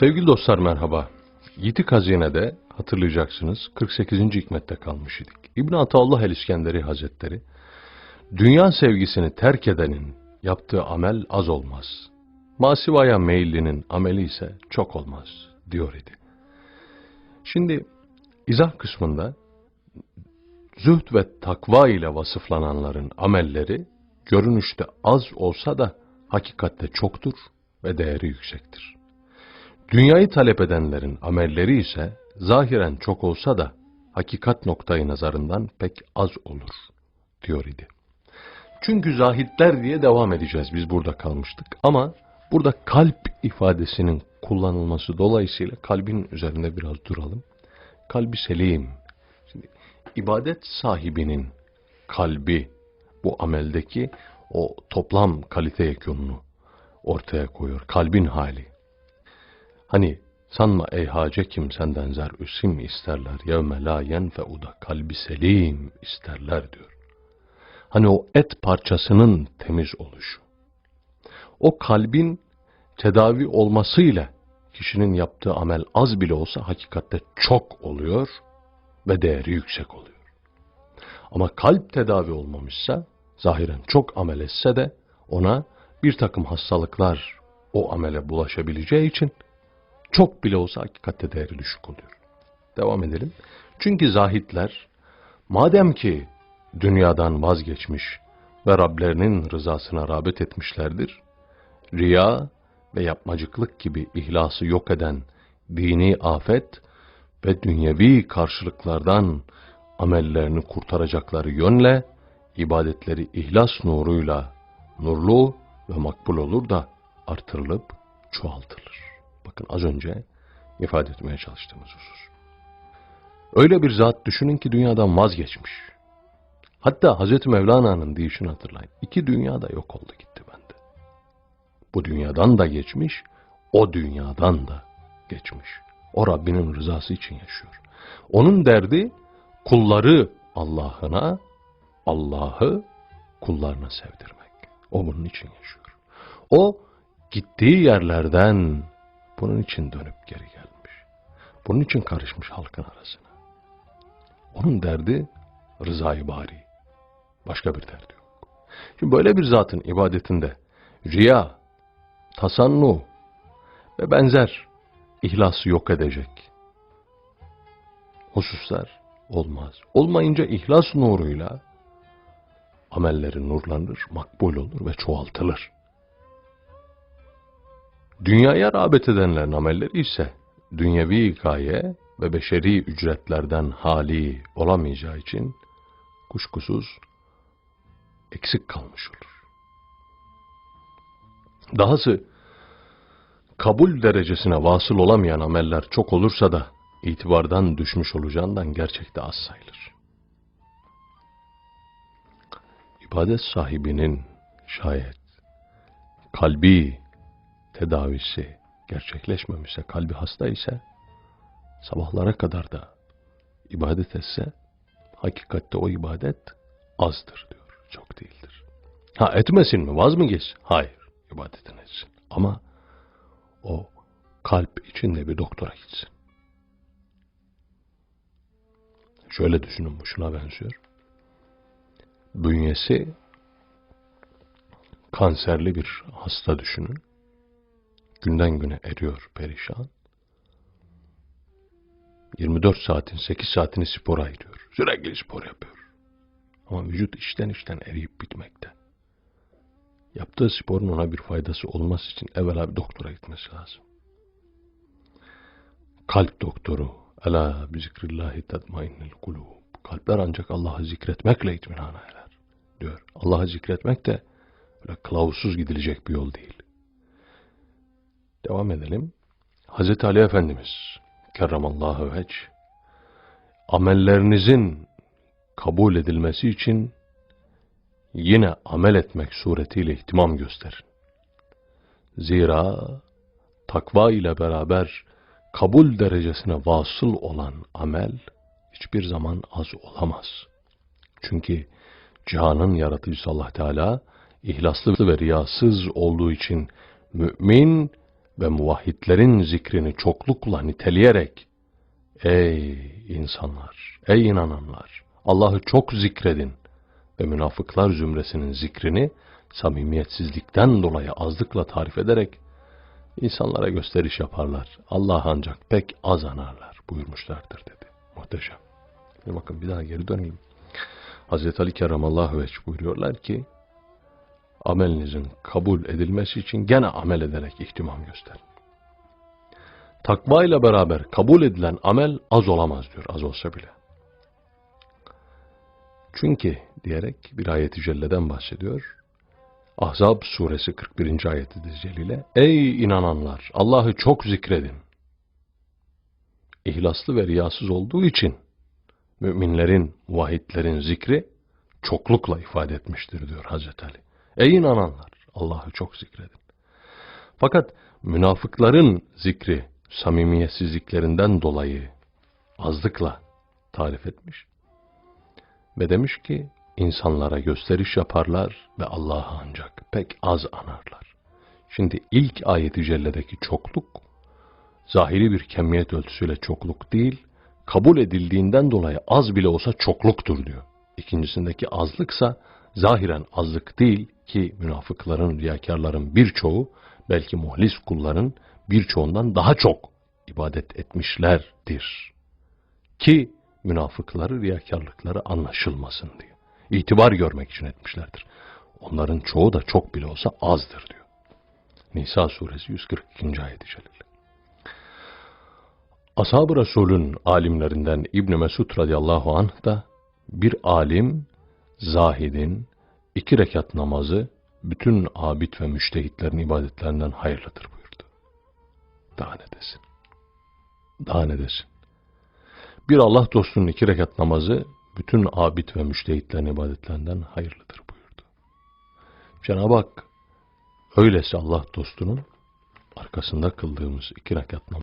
Sevgili dostlar merhaba. Yitik Hazine'de hatırlayacaksınız 48. hikmette kalmış idik. İbn Ataullah el-İskenderi Hazretleri dünya sevgisini terk edenin yaptığı amel az olmaz. Masivaya meyillinin ameli ise çok olmaz diyor idi. Şimdi izah kısmında zühd ve takva ile vasıflananların amelleri görünüşte az olsa da hakikatte çoktur ve değeri yüksektir. Dünyayı talep edenlerin amelleri ise zahiren çok olsa da hakikat noktayı nazarından pek az olur diyor idi. Çünkü zahitler diye devam edeceğiz biz burada kalmıştık ama burada kalp ifadesinin kullanılması dolayısıyla kalbin üzerinde biraz duralım. Kalbi selim. Şimdi ibadet sahibinin kalbi bu ameldeki o toplam kalite yekûnunu ortaya koyuyor. Kalbin hali. Hani sanma ey hace kim senden zer üsim isterler yevme la yenfeuda kalbi selim isterler diyor. Hani o et parçasının temiz oluşu. O kalbin tedavi olmasıyla kişinin yaptığı amel az bile olsa hakikatte çok oluyor ve değeri yüksek oluyor. Ama kalp tedavi olmamışsa, zahiren çok amel etse de ona bir takım hastalıklar o amele bulaşabileceği için çok bile olsa hakikatte değeri düşük oluyor. Devam edelim. Çünkü zahitler madem ki dünyadan vazgeçmiş ve Rablerinin rızasına rağbet etmişlerdir, riya ve yapmacıklık gibi ihlası yok eden dini afet ve dünyevi karşılıklardan amellerini kurtaracakları yönle ibadetleri ihlas nuruyla nurlu ve makbul olur da artırılıp çoğaltılır. Bakın az önce ifade etmeye çalıştığımız husus. Öyle bir zat düşünün ki dünyadan vazgeçmiş. Hatta Hazreti Mevlana'nın deyişini hatırlayın. İki dünya da yok oldu gitti bende. Bu dünyadan da geçmiş, o dünyadan da geçmiş. O Rabbinin rızası için yaşıyor. Onun derdi kulları Allah'ına, Allah'ı kullarına sevdirmek. O bunun için yaşıyor. O gittiği yerlerden bunun için dönüp geri gelmiş. Bunun için karışmış halkın arasına. Onun derdi rızayı bari. Başka bir derdi yok. Şimdi böyle bir zatın ibadetinde riya, tasannu ve benzer ihlası yok edecek hususlar olmaz. Olmayınca ihlas nuruyla amelleri nurlanır, makbul olur ve çoğaltılır. Dünyaya rağbet edenlerin amelleri ise dünyevi gaye ve beşeri ücretlerden hali olamayacağı için kuşkusuz eksik kalmış olur. Dahası kabul derecesine vasıl olamayan ameller çok olursa da itibardan düşmüş olacağından gerçekte az sayılır. İbadet sahibinin şayet kalbi tedavisi gerçekleşmemişse, kalbi hasta ise sabahlara kadar da ibadet etse hakikatte o ibadet azdır diyor. Çok değildir. Ha etmesin mi? Vaz mı geçsin? Hayır. ibadetini etsin. Ama o kalp içinde bir doktora gitsin. Şöyle düşünün bu şuna benziyor. Bünyesi kanserli bir hasta düşünün. Günden güne eriyor perişan. 24 saatin 8 saatini spora ayırıyor. Sürekli spor yapıyor. Ama vücut işten işten eriyip bitmekte. Yaptığı sporun ona bir faydası olması için evvela bir doktora gitmesi lazım. Kalp doktoru. Ela bi zikrillahi tatmainnil kulub. Kalpler ancak Allah'ı zikretmekle itminana erer. Diyor. Allah'ı zikretmek de öyle kılavuzsuz gidilecek bir yol değil. Devam edelim. Hazreti Ali Efendimiz kerramallahu veç amellerinizin kabul edilmesi için yine amel etmek suretiyle ihtimam gösterin. Zira takva ile beraber kabul derecesine vasıl olan amel hiçbir zaman az olamaz. Çünkü cihanın yaratıcısı Allah Teala ihlaslı ve riyasız olduğu için mümin ve muvahhidlerin zikrini çoklukla niteleyerek Ey insanlar, ey inananlar! Allah'ı çok zikredin ve münafıklar zümresinin zikrini samimiyetsizlikten dolayı azlıkla tarif ederek insanlara gösteriş yaparlar. Allah ancak pek az anarlar buyurmuşlardır dedi. Muhteşem. Şimdi bakın bir daha geri döneyim. Hazreti Ali Kerramallahu Veç buyuruyorlar ki amelinizin kabul edilmesi için gene amel ederek ihtimam gösterin. Takva ile beraber kabul edilen amel az olamaz diyor, az olsa bile. Çünkü diyerek bir ayet-i celleden bahsediyor. Ahzab suresi 41. ayeti celile. Ey inananlar! Allah'ı çok zikredin. İhlaslı ve riyasız olduğu için müminlerin, muvahhidlerin zikri çoklukla ifade etmiştir diyor Hazreti Ali. Ey inananlar! Allah'ı çok zikredin. Fakat münafıkların zikri samimiyetsizliklerinden dolayı azlıkla tarif etmiş. Ve demiş ki insanlara gösteriş yaparlar ve Allah'ı ancak pek az anarlar. Şimdi ilk ayeti celledeki çokluk zahiri bir kemiyet ölçüsüyle çokluk değil, kabul edildiğinden dolayı az bile olsa çokluktur diyor. İkincisindeki azlıksa zahiren azlık değil ki münafıkların, riyakarların birçoğu belki muhlis kulların birçoğundan daha çok ibadet etmişlerdir. Ki münafıkları, riyakarlıkları anlaşılmasın diye. İtibar görmek için etmişlerdir. Onların çoğu da çok bile olsa azdır diyor. Nisa suresi 142. ayet-i celil. Ashab-ı Resul'ün alimlerinden İbn Mesud radıyallahu anh da bir alim, zahidin iki rekat namazı bütün abid ve müştehitlerin ibadetlerinden hayırlıdır buyurdu. Daha ne desin? Daha ne desin? Bir Allah dostunun iki rekat namazı bütün abid ve müştehitlerin ibadetlerinden hayırlıdır buyurdu. Cenab-ı Hak öylesi Allah dostunun arkasında kıldığımız iki rekat namazı